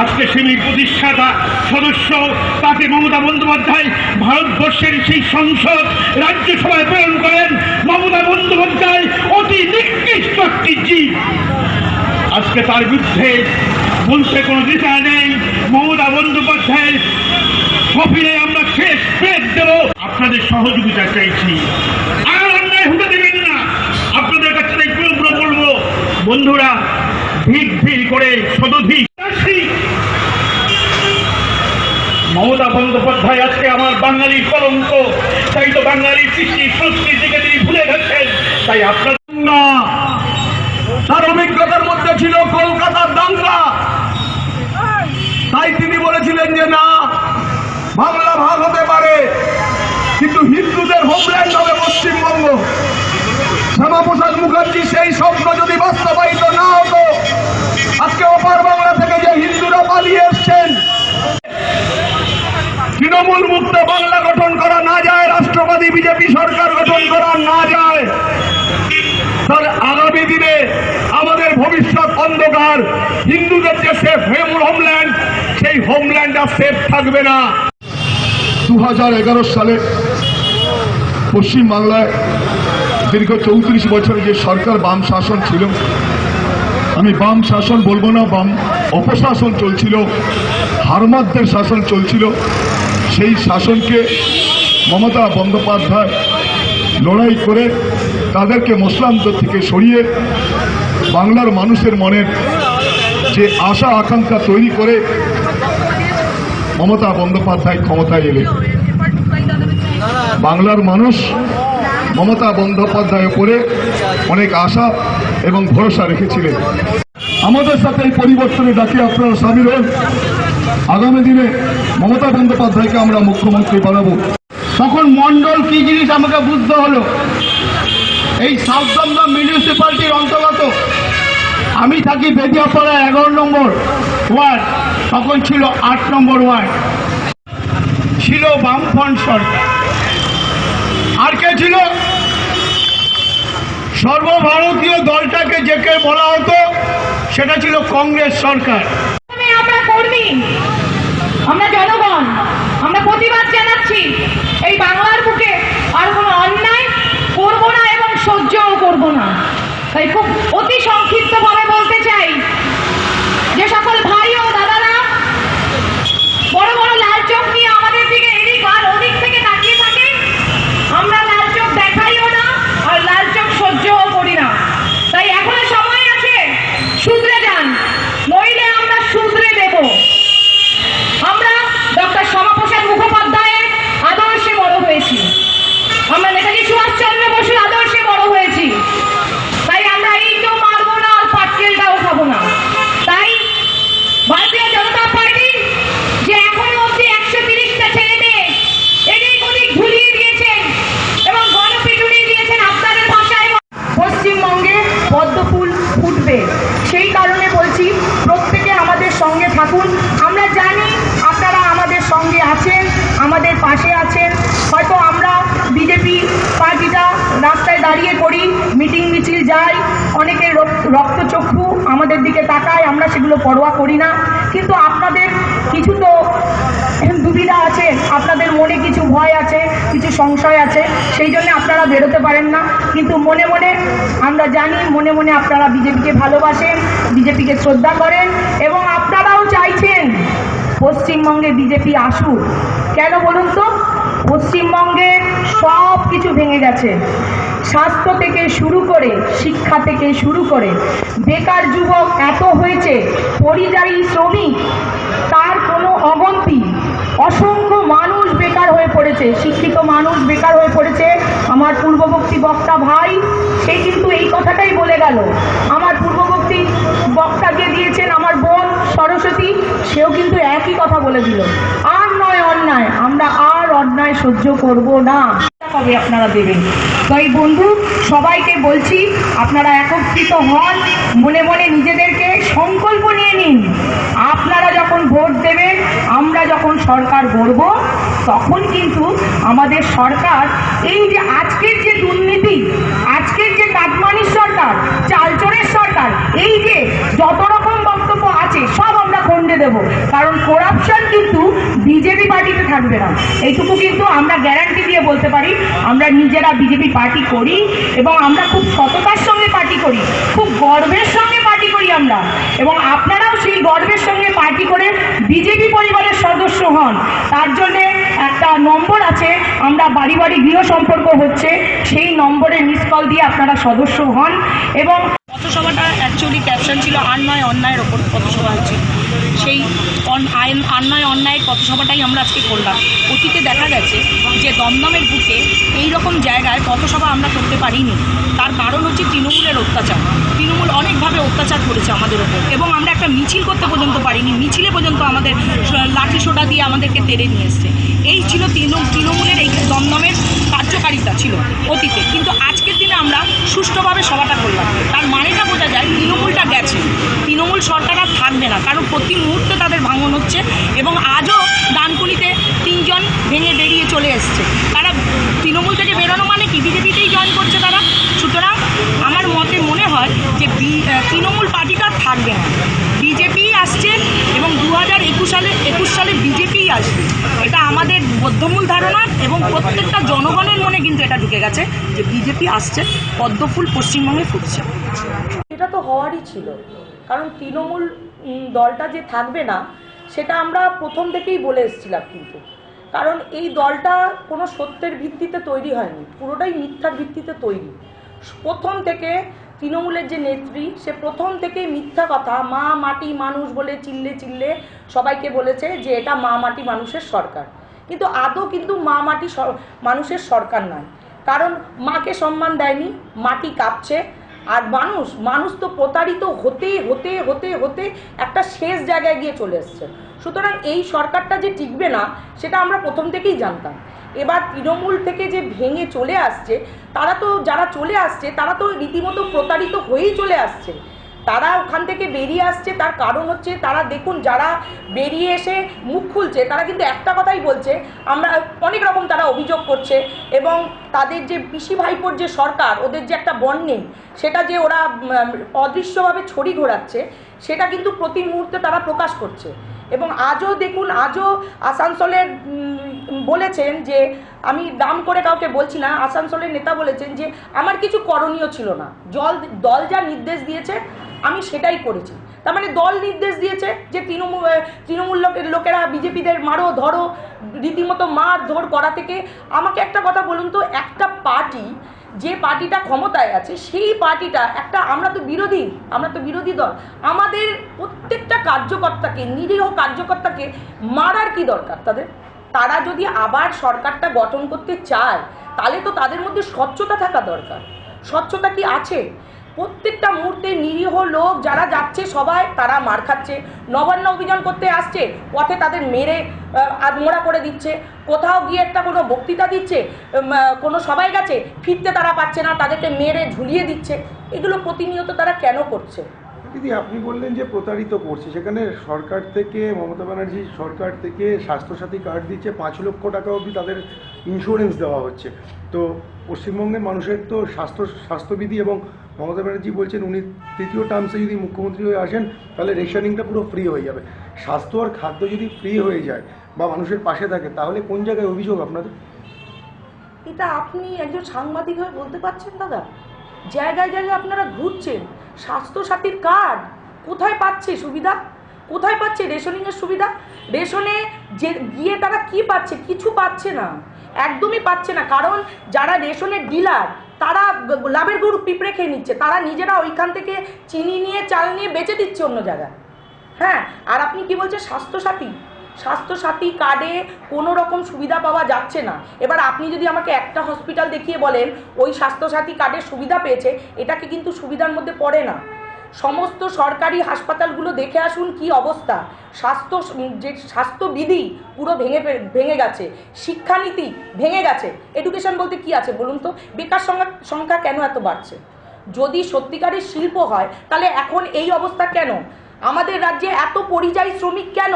আজকে সেমির প্রতিষ্ঠাতা সদস্য তাকে মমতা বন্দ্যোপাধ্যায় ভারতবর্ষের সেই সংসদ রাজ্যসভায় প্রেরণ করেন। মমতা বন্দ্যোপাধ্যায় অতি নিকৃষ্ট একটি জীব। আজকে তার বিরুদ্ধে বলতে কোনো দিশা নেই। মমতা বন্দ্যোপাধ্যায়ের কফিনে আমরা শেষ পেট দেব। আপনাদের সহযোগিতা চাইছি। আর অন্যায় হতে দেবেন না। আপনাদের কাছে একটু বলব। বন্ধুরা, ভিড় ভিড় করে শতধিক মমতা বন্দ্যোপাধ্যায় আজকে আমার বাঙালির কলঙ্ক। তাই তো বাঙালির কৃষ্টি সংস্কৃতিকে তিনি ভুলে গেছেন। তাই আপনার না তার অভিজ্ঞতার মধ্যে ছিল কলকাতার দাঙ্গা। তাই তিনি বলেছিলেন যে, না, বাংলা ভাগ হতে পারে, কিন্তু হিন্দুদের হোমল্যান্ড হবে পশ্চিমবঙ্গ। শ্যামাপ্রসাদ মুখার্জি সেই স্বপ্ন যদি বাস্তবায়িত না হতো, আজকে অপার বাংলা থেকে যে হিন্দুরা পালিয়ে এসছেন তৃণমূল মুক্ত বাংলা গঠন করা না যায়, রাষ্ট্রবাদী বিজেপি সরকার গঠন করা না যায়। তাহলে আগামী দিনে আমাদের ভবিষ্যৎ অন্ধকার, হিন্দুদের যে সেফ হোমল্যান্ড সেই হোমল্যান্ড আর সেফ থাকবে না। দু হাজার এগারো সালে পশ্চিমবাংলায় দীর্ঘ চৌত্রিশ বছরে যে সরকার বাম শাসন ছিল, আমি বাম শাসন বলব না, বাম অপশাসন চলছিল। হারমাদদের শাসন চলছিল। সেই শাসনকে মমতা বন্দ্যোপাধ্যায় লড়াই করে তাদেরকে মুসলামদের থেকে সরিয়ে বাংলার মানুষের মনের যে আশা আকাঙ্ক্ষা তৈরি করে মমতা বন্দ্যোপাধ্যায় ক্ষমতায় এলেন। বাংলার মানুষ মমতা বন্দ্যোপাধ্যায় উপরে অনেক আশা এবং ভরসা রেখেছিলেন। আমাদের সাথে এই পরিবর্তনে ডাকে আপনারা সামিল হন আগামী দিনে মমতা বন্দ্যোপাধ্যায়কে আমরা মুখ্যমন্ত্রী বানাবো। তখন মন্ডল কি জিনিস আমাকে বুঝতে হলো? এই সাউথ দমদম মিউনিসিপ্যালিটির অন্তর্গত। আমি থাকি বেদিয়াপাড়া এগারো নম্বর ওয়ার্ড। তখন ছিল আট নম্বর ওয়ার্ড। ছিল বামফ্রন্ট সরকার। আর কে ছিল? সর্বভারতীয় দলটাকে যেকে বলা হতো, সেটা ছিল কংগ্রেস সরকার। কর্মী আমরা জনগণ, আমরা প্রতিবাদ জানাচ্ছি। এই বাংলার বুকে আর কোনো অন্যায় করব না এবং সহ্যও করব না। তাই খুব অতি সংক্ষিপ্তভাবে বলতে চাই যে সকল ভাই ও দাদারা বড় বড় লাল চোখ নিয়ে আমাদের দিকে এদিক আর ওদিক থেকে তাকিয়ে থাকে আমরা লাল চোখ দেখাইও না আর লাল চোখ সহ্যও করি না তাই এখনও সময় আছে শুধরে যান নইলে আমরা শুধরে দেব আমরা ডক্টর শ্যামাপ্রসাদ মুখোপাধ্যায়ের আদর্শে বড় হয়েছি আমরা নেতাজি সুভাষচন্দ্র বসুর আদর্শে বড় হয়েছি তাই আমরা এইটাও মারবো না আর পাটকেলটাও খাব না তাই ভারতীয় জনতা পার্টি যে এখনও অব্দি একশো তিরিশটা ছেলে মেয়ে এদিক ওদিক ঝুলিয়ে দিয়েছেন এবং গণপিটুনি দিয়েছেন আপনাদের ভাষায় পশ্চিমবঙ্গে পদ্ম ফুল ফুটবে সেই কারণে বলছি প্রত্যেকে আমাদের সঙ্গে থাকুন আমরা জানি আপনারা আমাদের সঙ্গে আছেন আমাদের পাশে আছেন। হয়তো আমরা বিজেপি পার্টিটা রাস্তায় দাঁড়িয়ে করি, মিটিং মিছিল যাই, অনেকের রক- রক্তচক্ষু আমাদের দিকে তাকায়, আমরা সেগুলো পরোয়া করি না। কিন্তু আপনাদের কিছু তো দুবিধা আছে, আপনাদের মনে কিছু ভয় আছে, কিছু সংশয় আছে, সেই জন্য আপনারা বেরোতে পারেন না। কিন্তু মনে মনে আমরা জানি, মনে মনে আপনারা বিজেপিকে ভালোবাসেন, বিজেপিকে শ্রদ্ধা করেন, এবং আপনারাও চাইছেন পশ্চিমবঙ্গে বিজেপি আসুক, কেন বলুন তো? পশ্চিমবঙ্গে সব কিছু ভেঙে গেছে। স্বাস্থ্য থেকে শুরু করে, শিক্ষা থেকে শুরু করে, বেকার যুবক এত হয়েছে, পরিযায়ী শ্রমিক, তার কোনো অগন্তি। অসংখ্য মানুষ বেকার হয়ে পড়েছে, শিক্ষিত মানুষ বেকার হয়ে পড়েছে। আমার পূর্ববর্তী বক্তা ভাই, সে কিন্তু এই কথাটাই বলে গেল। আমার পূর্ববর্তী বক্তা যে বোন সরস্বতী, সেও কিন্তু একই কথা বলে দিল। আর নয় অন্যায়, আমরা আর অন্যায় সহ্য করব না। কবে আপনারা দেবেন? তাই বন্ধু, সবাইকে বলছি, আপনারা একত্রিত হন, মনে মনে নিজেদেরকে সংকল্প নিয়ে নিন। আপনারা যখন ভোট দেবেন, আমরা যখন সরকার গড়ব, তখন কিন্তু আমাদের সরকার এই যে আজকের যে দুর্নীতি আজকের যে কাটমানির সরকার চালচরের সরকার এই যে যত রকম বক্তব্য আছে সব আমরা খণ্ডে দিতে দেবো কারণ করাপশন কিন্তু বিজেপি পার্টিতে থাকবে না এইটুকু কিন্তু আমরা গ্যারান্টি দিয়ে বলতে পারি, আমরা নিজেরা বিজেপি পার্টি করি এবং আমরা খুব সততার সঙ্গে পার্টি করি, খুব গর্বের সঙ্গে পার্টি করি আমরা। এবং আপনারাও সেই গর্বের সঙ্গে পার্টি করে বিজেপি পরিবারের সদস্য হন। তার জন্য একটা নম্বর আছে, আমরা বাড়ি বাড়ি গৃহ সম্পর্ক হচ্ছে, সেই নম্বরে মিস কল দিয়ে আপনারা সদস্য হন। এবং পথসভাটা অ্যাকচুয়ালি ক্যাপশন ছিল আন্যায় অন্যায়ের ওপর পথসভা হচ্ছে সেই আইন আন্যায় অন্যায়ের পথসভাটাই আমরা আজকে করলাম। অতীতে দেখা গেছে যে দমদমের বুকে এই রকম জায়গায় পথসভা আমরা করতে পারিনি। তার কারণ হচ্ছে তৃণমূলের অত্যাচার। তৃণমূল অনেকভাবে অত্যাচার করেছে আমাদের ওপর এবং আমরা একটা মিছিল করতে পর্যন্ত পারিনি। মিছিলে পর্যন্ত আমাদের লাঠি সোটা দিয়ে আমাদেরকে তেড়ে নিয়ে এসছে। এই ছিল তৃণ- তৃণমূলের এই দমদমের কার্যকারিতা ছিল অতীতে। কিন্তু আমরা সুষ্ঠুভাবে সভাটা করলাম। তার মানেটা বোঝা যায়, তৃণমূলটা গেছে। তৃণমূল সরকার আর থাকবে না, কারণ প্রতি মুহূর্তে তাদের ভাঙন হচ্ছে এবং আজও ডানকুনিতে তিনজন ভেঙে বেরিয়ে চলে এসছে। তারা তৃণমূল থেকে বেরোনো মানে কি? বিজেপিতেই জয়েন করছে তারা। সুতরাং আমার মতে মনে হয় যে তৃণমূল পার্টিটা থাকবে না। বিজেপি আসছে হাজার একুশ সালে একুশ সালে বিজেপিই আসবে। এটা আমাদের বদ্ধমূল ধারণা এবং প্রত্যেকটা জনগণের মনে কিন্তু এটা ঢুকে গেছে যে বিজেপি আসছে, পদ্মফুল পশ্চিমবঙ্গে ফুটছে। এটা তো হওয়ারই ছিল। কারণ তৃণমূল দলটা যে থাকবে না, সেটা আমরা প্রথম থেকেই বলে এসেছিলাম কিন্তু। কারণ এই দলটা কোনো সত্যের ভিত্তিতে তৈরি হয়নি, পুরোটাই মিথ্যার ভিত্তিতে তৈরি। প্রথম থেকে তৃণমূলের যে নেত্রী, সে প্রথম থেকেই মিথ্যা কথা, মা মাটি মানুষ বলে চিল্লে চিল্লে সবাইকে বলেছে যে এটা মা মাটি মানুষের সরকার। কিন্তু আদৌ কিন্তু মা মাটি মানুষের সরকার নয়। কারণ মাকে সম্মান দেয়নি, মাটি কাঁপছে। আর মানুষ মানুষ তো প্রতারিত হতে হতে হতে হতে একটা শেষ জায়গায় গিয়ে চলে এসছে। সুতরাং এই সরকারটা যে টিকবে না, সেটা আমরা প্রথম থেকেই জানতাম। এবার তৃণমূল থেকে যে ভেঙে চলে আসছে, তারা তো যারা চলে আসছে, তারা তো রীতিমতো প্রতারিত হয়েই চলে আসছে। তারা ওখান থেকে বেরিয়ে আসছে, তার কারণ হচ্ছে তারা দেখুন, যারা বেরিয়ে এসে মুখ খুলছে, তারা কিন্তু একটা কথাই বলছে, আমরা অনেক রকম তারা অভিযোগ করছে এবং তাদের যে পিসি ভাইপোর যে সরকার, ওদের যে একটা বন্ডিং সেটা যে ওরা অদৃশ্যভাবে ছড়ি ঘোরাচ্ছে, সেটা কিন্তু প্রতি মুহূর্তে তারা প্রকাশ করছে। এবং আজও দেখুন, আজও আসানসোলের বলেছেন যে আমি দাম করে কাউকে বলছি না, আসানসোলের নেতা বলেছেন যে আমার কিছু করণীয় ছিল না। জল, দল যা নির্দেশ দিয়েছে, আমি সেটাই করেছি। তার মানে দল নির্দেশ দিয়েছে যে তৃণমূল তৃণমূল লোকের লোকেরা বিজেপিদের মারো, ধরো, রীতিমতো মার ধর করা থেকে। আমাকে একটা কথা বলুন তো, একটা পার্টি যে পার্টিটা ক্ষমতায় আছে, সেই পার্টিটা একটা, আমরা তো বিরোধী, আমরা তো বিরোধী দল। আমাদের প্রত্যেকটা কার্যকর্তাকে, নিরীহ কার্যকর্তাকে মারার কি দরকার তাদের? তারা যদি আবার সরকারটা গঠন করতে চায় তাহলে তো তাদের মধ্যে স্বচ্ছতা থাকা দরকার। স্বচ্ছতা কি আছে? প্রত্যেকটা মুহূর্তে নিরীহ লোক যারা যাচ্ছে সবাই তারা মার খাচ্ছে। নবান্ন অভিযান করতে আসছে পথে তাদের মেরে আহ, আধমোড়া করে দিচ্ছে। কোথাও গিয়ে একটা কোনো বক্তৃতা দিচ্ছে কোনো সবাই গেছে ফিরতে তারা পাচ্ছে না তাদেরকে মেরে ঝুলিয়ে দিচ্ছে। এগুলো প্রতিনিয়ত তারা কেন করছে? দিদি, আপনি বললেন যে প্রতারিত করছে। সেখানে সরকার থেকে, মমতা ব্যানার্জি সরকার থেকে স্বাস্থ্যসাথী কার্ড দিচ্ছে, পাঁচ লক্ষ টাকা অবধি তাদের ইন্স্যুরেন্স দেওয়া হচ্ছে। তো পশ্চিমবঙ্গের মানুষের তো স্বাস্থ্য, স্বাস্থ্যবিধি এবং মমতা ব্যানার্জি বলছেন উনি তৃতীয় টার্মসে যদি মুখ্যমন্ত্রী হয়ে আসেন, তাহলে রেশনিংটা পুরো ফ্রি হয়ে যাবে। স্বাস্থ্য আর খাদ্য যদি ফ্রি হয়ে যায় বা মানুষের পাশে থাকে, তাহলে কোন জায়গায় অভিযোগ আপনাদের? এটা আপনি একজন সাংবাদিক হয়ে বলতে পারছেন, দাদা? জায়গায় জায়গায় আপনারা ঘুরছেন। স্বাস্থ্যসাথীর কার্ড কোথায় পাচ্ছে সুবিধা? কোথায় পাচ্ছে রেশনিংয়ের সুবিধা? রেশনে যে গিয়ে তারা কি পাচ্ছে? কিছু পাচ্ছে না। একদমই পাচ্ছে না। কারণ যারা রেশনের ডিলার, তারা লাভের গরু পিঁপড়ে খেয়ে নিচ্ছে। তারা নিজেরা ওইখান থেকে চিনি নিয়ে, চাল নিয়ে বেচে দিচ্ছে অন্য জায়গায়। হ্যাঁ আর আপনি কি বলছেন? স্বাস্থ্যসাথী। স্বাস্থ্যসাথী কার্ডে কোনো রকম সুবিধা পাওয়া যাচ্ছে না। এবার আপনি যদি আমাকে একটা হসপিটাল দেখিয়ে বলেন, ওই স্বাস্থ্যসাথী কার্ডের সুবিধা পেয়েছে, এটাকে কিন্তু সুবিধার মধ্যে পড়ে না। সমস্ত সরকারি হাসপাতালগুলো দেখে আসুন কি অবস্থা। স্বাস্থ্য, যে স্বাস্থ্যবিধি পুরো ভেঙে ভেঙে গেছে। শিক্ষানীতি ভেঙে গেছে। এডুকেশন বলতে কি আছে বলুন তো? বেকার সংখ্যা সংখ্যা কেন এত বাড়ছে? যদি সত্যিকারের শিল্প হয়, তাহলে এখন এই অবস্থা কেন? আমাদের রাজ্যে এত পরিযায়ী শ্রমিক কেন?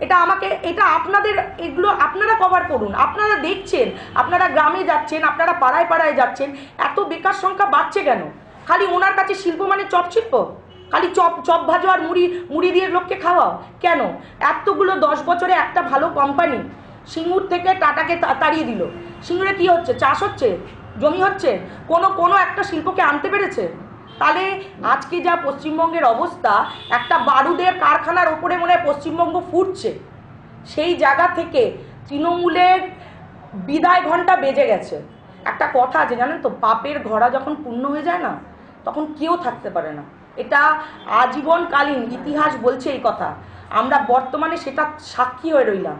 এটা আমাকে, এটা আপনাদের, এগুলো আপনারা কভার করুন। আপনারা দেখছেন, আপনারা গ্রামে যাচ্ছেন, আপনারা পাড়ায় পাড়ায় যাচ্ছেন, এত বেকার সংখ্যা বাড়ছে কেন? খালি ওনার কাছে শিল্প মানে চপ শিল্প? খালি চপ চপ ভাজো আর মুড়ি মুড়ি দিয়ে লোককে খাওয়াও? কেন? এতগুলো দশ বছরে একটা ভালো কোম্পানি সিঙ্গুর থেকে টাটাকে তাড়িয়ে দিল। সিঙ্গুরে কি হচ্ছে? চাষ হচ্ছে? জমি হচ্ছে? কোনো কোনো একটা শিল্পকে আনতে পেরেছে? তাহলে আজকে যা পশ্চিমবঙ্গের অবস্থা, একটা বারুদের কারখানার ওপরে মনে হয় পশ্চিমবঙ্গ ফুটছে। সেই জায়গা থেকে তৃণমূলের বিদায় ঘণ্টা বেজে গেছে। একটা কথা আছে জানেন তো, পাপের ঘোড়া যখন পূর্ণ হয়ে যায় না, তখন কেউ থাকতে পারে না। এটা আজীবনকালীন ইতিহাস বলছে এই কথা। আমরা বর্তমানে সেটা সাক্ষী হয়ে রইলাম।